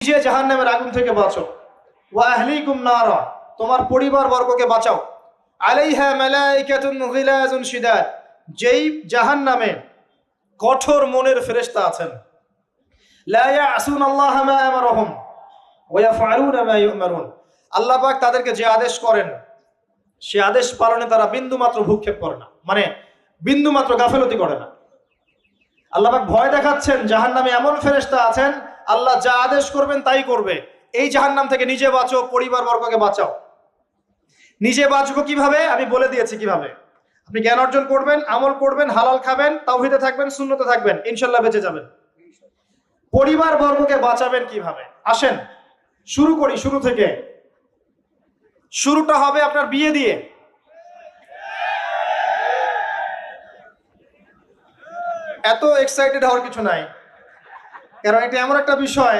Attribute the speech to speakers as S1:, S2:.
S1: নিজে জাহান্নামের আগুন থেকে বাঁচো। ওয়া আহলিকুম নারা, তোমার পরিবার বর্গকে বাঁচাও। আলাইহা মালাইকাতুন গিলাজুন শিদাদ, যেই জাহান্নামে কঠোর মনের ফেরেশতা আছেন। লা ইয়াসুন আল্লাহ মা আমারহুম, ওয়া ইয়াফআলুনা মা আল্লাহ পাক তাদেরকে যে আদেশ করেন, সে আদেশ পালনে তারা বিন্দু মাত্র ভূক্ষেপ করে না। মানে বিন্দু মাত্র গাফেলতি করে না। আল্লাহ পাক ভয় দেখাচ্ছেন জাহান্নামে এমন ফেরেশতা আছেন আল্লাহ যা আদেশ করবেন তাই করবে। এই জাহান্নাম থেকে নিজে বাঁচো, পরিবার বর্গকে বাঁচাও। নিজে বাঁচবো কীভাবে? আমি বলে দিয়েছি কীভাবে। আপনি জ্ঞান অর্জন করবেন, আমল করবেন, হালাল খাবেন, তাওহিদে থাকবেন শূন্যতে থাকবেন, ইনশাল্লাহ বেঁচে যাবেন। পরিবার বর্গকে বাঁচাবেন কীভাবে? আসেন, শুরু করি শুরু থেকে। শুরুটা হবে আপনার বিয়ে দিয়ে। এত এক্সাইটেড হওয়ার কিছু নাই। কারণ এটা এমন একটা বিষয়